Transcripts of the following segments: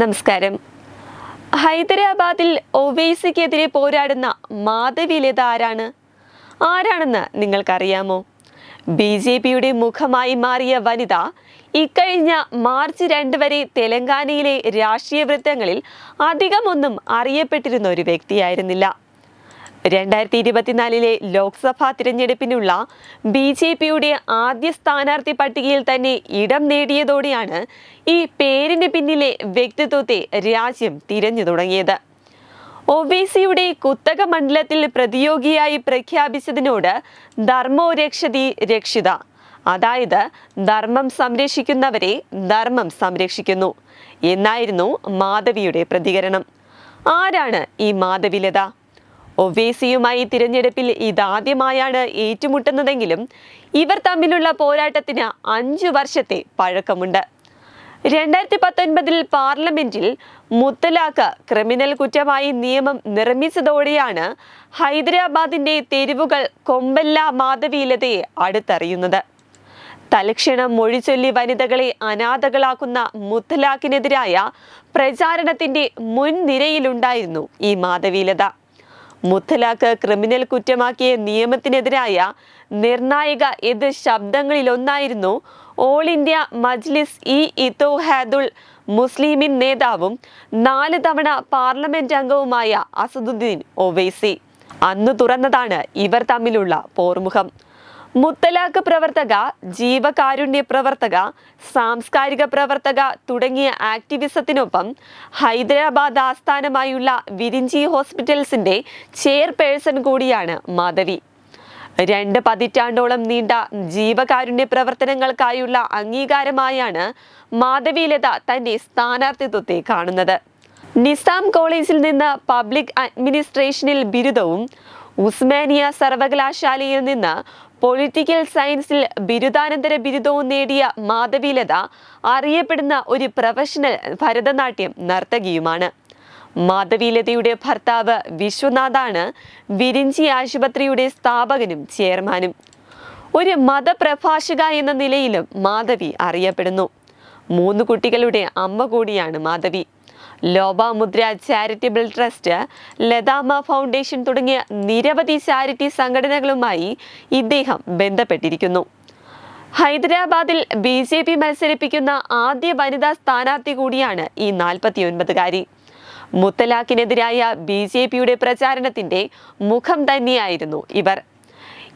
നമസ്കാരം. ഹൈദരാബാദിൽ ഒവൈസിക്കെതിരെ പോരാടുന്ന മാധവി ലത ആരാണ്? ആരാണെന്ന് നിങ്ങൾക്കറിയാമോ? ബി ജെ പിയുടെ മുഖമായി മാറിയ വനിത ഇക്കഴിഞ്ഞ മാർച്ച് രണ്ട് വരെ തെലങ്കാനയിലെ രാഷ്ട്രീയ വൃത്തങ്ങളിൽ അധികമൊന്നും അറിയപ്പെട്ടിരുന്ന ഒരു വ്യക്തിയായിരുന്നില്ല. രണ്ടായിരത്തി ഇരുപത്തിനാലിലെ ലോക്സഭാ തിരഞ്ഞെടുപ്പിനുള്ള ബി ജെ പിയുടെ ആദ്യ സ്ഥാനാർത്ഥി പട്ടികയിൽ തന്നെ ഇടം നേടിയതോടെയാണ് ഈ പേരിന് പിന്നിലെ വ്യക്തിത്വത്തെ രാജ്യം തിരഞ്ഞു തുടങ്ങിയത്. ഒവൈസിയുടെ കുത്തക മണ്ഡലത്തിൽ പ്രതിയോഗിയായി പ്രഖ്യാപിച്ചതിനോട് ധർമ്മോ രക്ഷതി രക്ഷിത. അതായത് ധർമ്മം സംരക്ഷിക്കുന്നവരെ ധർമ്മം സംരക്ഷിക്കുന്നു എന്നായിരുന്നു മാധവിയുടെ പ്രതികരണം. ആരാണ് ഈ മാധവിലത? ഒവൈസിയുമായി തിരഞ്ഞെടുപ്പിൽ ഇതാദ്യമായാണ് ഏറ്റുമുട്ടുന്നതെങ്കിലും ഇവർ തമ്മിലുള്ള പോരാട്ടത്തിന് അഞ്ചു വർഷത്തെ പഴക്കമുണ്ട്. രണ്ടായിരത്തി പത്തൊൻപതിൽ പാർലമെന്റിൽ മുത്തലാഖ് ക്രിമിനൽ കുറ്റമായി നിയമം നിർമ്മിച്ചതോടെയാണ് ഹൈദരാബാദിന്റെ തെരുവുകൾ കൊമ്പല്ല മാധവീലതയെ അടുത്തറിയുന്നത്. തലക്ഷണം മൊഴിച്ചൊല്ലി വനിതകളെ അനാഥകളാക്കുന്ന മുത്തലാഖിനെതിരായ പ്രചാരണത്തിന്റെ മുൻനിരയിലുണ്ടായിരുന്നു ഈ മാധവീലത മുത്തലാഖ് ക്രിമിനൽ കുറ്റമാക്കിയ നിയമത്തിനെതിരായ നിർണായക എതിർ ശബ്ദങ്ങളിലൊന്നായിരുന്നു ഓൾ ഇന്ത്യ മജ്ലിസ് ഇ ഇത്തോഹാദുൾ മുസ്ലിമിൻ നേതാവും നാല് തവണ പാർലമെന്റ് അംഗവുമായ അസദുദ്ദീൻ ഒവൈസി. അന്ന് തുറന്നതാണ് ഇവർ തമ്മിലുള്ള പോർമുഖം. മുത്തലാഖ് പ്രവർത്തക ജീവകാരുണ്യ പ്രവർത്തക സാംസ്കാരിക പ്രവർത്തക തുടങ്ങിയ ആക്ടിവിസത്തിനൊപ്പം ഹൈദരാബാദ് ആസ്ഥാനമായുള്ള വിരിഞ്ചി ഹോസ്പിറ്റൽസിന്റെ ചെയർപേഴ്സൺ കൂടിയാണ് മാധവി. രണ്ട് പതിറ്റാണ്ടോളം നീണ്ട ജീവകാരുണ്യ പ്രവർത്തനങ്ങൾക്കായുള്ള അംഗീകാരമായാണ് മാധവിലത തന്റെ സ്ഥാനാർത്ഥിത്വത്തെ കാണുന്നത്. നിസാം കോളേജിൽ നിന്ന് പബ്ലിക് അഡ്മിനിസ്ട്രേഷനിൽ ബിരുദവും ഉസ്മാനിയ സർവകലാശാലയിൽ നിന്ന് പൊളിറ്റിക്കൽ സയൻസിൽ ബിരുദാനന്തര ബിരുദവും നേടിയ മാധവിലത അറിയപ്പെടുന്ന ഒരു പ്രൊഫഷണൽ ഭരതനാട്യം നർത്തകിയുമാണ്. മാധവീലതയുടെ ഭർത്താവ് വിശ്വനാഥാണ് വിരിഞ്ചി ആശുപത്രിയുടെ സ്ഥാപകനും ചെയർമാനും. ഒരു മതപ്രഭാഷക എന്ന നിലയിലും മാധവി അറിയപ്പെടുന്നു. മൂന്ന് കുട്ടികളുടെ അമ്മ കൂടിയാണ് Madhavi. Lopamudra charitable trust ലതാമ foundation തുടങ്ങിയ നിരവധി ചാരിറ്റി സംഘടനകളുമായി ഇദ്ദേഹം ബന്ധപ്പെട്ടിരിക്കുന്നു. ഹൈദരാബാദിൽ ബി ജെ പി മത്സരിപ്പിക്കുന്ന ആദ്യ വനിതാ സ്ഥാനാർത്ഥി കൂടിയാണ് ഈ നാൽപ്പത്തിയൊൻപതുകാരി. മുത്തലാഖിനെതിരായ ബി ജെ പിയുടെ പ്രചാരണത്തിന്റെ മുഖം തന്നെയായിരുന്നു ഇവർ.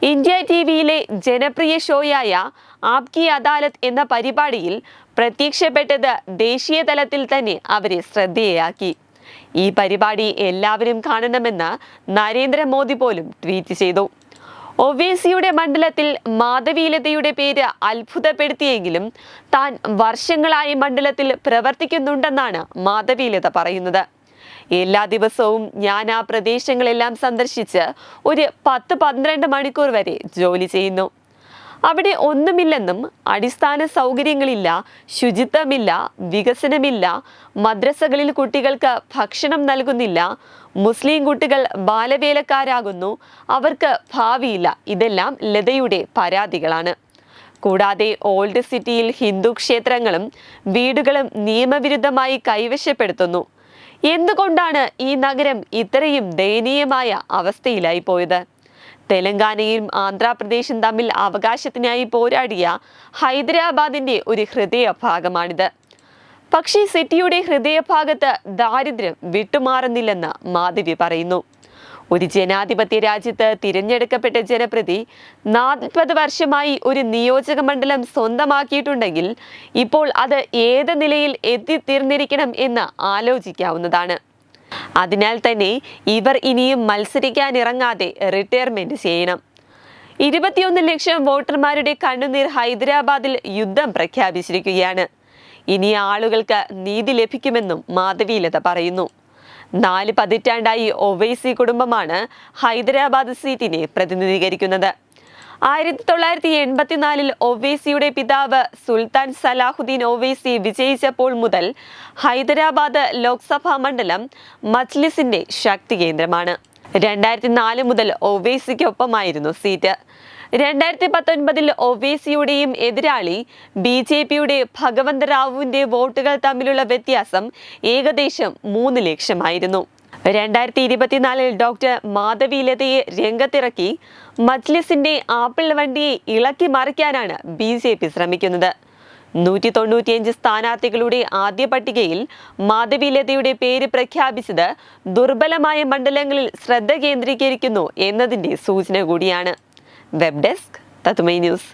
ഇന്ത്യ ടി വിയിലെ ജനപ്രിയ ഷോയായ ആപ്കി അദാലത്ത് എന്ന പരിപാടിയിൽ പ്രത്യക്ഷപ്പെട്ടത് ദേശീയ തലത്തിൽ തന്നെ അവരെ ശ്രദ്ധേയയാക്കി ഈ പരിപാടി എല്ലാവരും കാണണമെന്ന് നരേന്ദ്രമോദി പോലും ട്വീറ്റ് ചെയ്തു. ഒവേസിയുടെ മണ്ഡലത്തിൽ മാധവീലതയുടെ പേര് അത്ഭുതപ്പെടുത്തിയെങ്കിലും താൻ വർഷങ്ങളായി മണ്ഡലത്തിൽ പ്രവർത്തിക്കുന്നുണ്ടെന്നാണ് മാധവീലത പറയുന്നത്. എല്ലാ ദിവസവും ഞാൻ ആ പ്രദേശങ്ങളെല്ലാം സന്ദർശിച്ച് ഒരു പത്ത് പന്ത്രണ്ട് മണിക്കൂർ വരെ ജോലി ചെയ്യുന്നു. അവിടെ ഒന്നുമില്ലെന്നും അടിസ്ഥാന സൗകര്യങ്ങളില്ല ശുചിത്വമില്ല വികസനമില്ല മദ്രസകളിൽ കുട്ടികൾക്ക് ഭക്ഷണം നൽകുന്നില്ല മുസ്ലിം കുട്ടികൾ ബാലവേലക്കാരാകുന്നു അവർക്ക് ഭാവിയില്ല. ഇതെല്ലാം ലതയുടെ പരാതികളാണ്. കൂടാതെ ഓൾഡ് സിറ്റിയിൽ ഹിന്ദു ക്ഷേത്രങ്ങളും വീടുകളും നിയമവിരുദ്ധമായി കൈവശപ്പെടുത്തുന്നു. എന്തുകൊണ്ടാണ് ഈ നഗരം ഇത്രയും ദയനീയമായ അവസ്ഥയിലായി പോയത് തെലങ്കാനയും ആന്ധ്രാപ്രദേശും തമ്മിൽ അവകാശത്തിനായി പോരാടിയ ഹൈദരാബാദിന്റെ ഒരു ഹൃദയഭാഗമാണിത്. പക്ഷേ സിറ്റിയുടെ ഹൃദയഭാഗത്ത് ദാരിദ്ര്യം വിട്ടുമാറുന്നില്ലെന്ന് മാധവി പറയുന്നു. ഒരു ജനാധിപത്യ രാജ്യത്ത് തിരഞ്ഞെടുക്കപ്പെട്ട ജനപ്രതി നാൽപ്പത് വർഷമായി ഒരു നിയോജക മണ്ഡലം സ്വന്തമാക്കിയിട്ടുണ്ടെങ്കിൽ ഇപ്പോൾ അത് ഏത് നിലയിൽ എത്തിത്തീർന്നിരിക്കണം എന്ന് ആലോചിക്കാവുന്നതാണ്. അതിനാൽ തന്നെ ഇവർ ഇനിയും മത്സരിക്കാനിറങ്ങാതെ റിട്ടയർമെന്റ് ചെയ്യണം. ഇരുപത്തിയൊന്ന് ലക്ഷം വോട്ടർമാരുടെ കണ്ണുനീർ ഹൈദരാബാദിൽ യുദ്ധം പ്രഖ്യാപിച്ചിരിക്കുകയാണ്. ഇനി ആളുകൾക്ക് നീതി ലഭിക്കുമെന്നും മാധവീലത പറയുന്നു. നാല് പതിറ്റാണ്ടായി ഒവൈസി കുടുംബമാണ് ഹൈദരാബാദ് സീറ്റിനെ പ്രതിനിധീകരിക്കുന്നത്. ആയിരത്തി തൊള്ളായിരത്തി എൺപത്തിനാലിൽ ഒവൈസിയുടെ പിതാവ് സുൽത്താൻ സലാഹുദ്ദീൻ ഒവൈസി വിജയിച്ചപ്പോൾ മുതൽ ഹൈദരാബാദ് ലോക്സഭാ മണ്ഡലം മജ്ലിസിന്റെ ശക്തി കേന്ദ്രമാണ്. രണ്ടായിരത്തി നാല് മുതൽ ഒവൈസിക്കൊപ്പമായിരുന്നു സീറ്റ്. രണ്ടായിരത്തി പത്തൊൻപതിൽ ഒവൈസിയുടെയും എതിരാളി ബി ജെ പിയുടെ ഭഗവന്ത് റാവുവിന്റെ വോട്ടുകൾ തമ്മിലുള്ള വ്യത്യാസം ഏകദേശം മൂന്ന് ലക്ഷമായിരുന്നു. രണ്ടായിരത്തി ഇരുപത്തിനാലിൽ ഡോക്ടർ മാധവി ലതയെ രംഗത്തിറക്കി മജ്ലിസിന്റെ ആപ്പിൾ വണ്ടിയെ ഇളക്കി മറിക്കാനാണ് ബി ജെ പി ശ്രമിക്കുന്നത്. നൂറ്റി തൊണ്ണൂറ്റിയഞ്ച് സ്ഥാനാർത്ഥികളുടെ ആദ്യ പട്ടികയിൽ മാധവി ലതയുടെ പേര് പ്രഖ്യാപിച്ചത് ദുർബലമായ മണ്ഡലങ്ങളിൽ ശ്രദ്ധ കേന്ദ്രീകരിക്കുന്നു എന്നതിന്റെ സൂചന കൂടിയാണ്. വെബ് ഡെസ്ക് തത്തുമൈ ന്യൂസ്.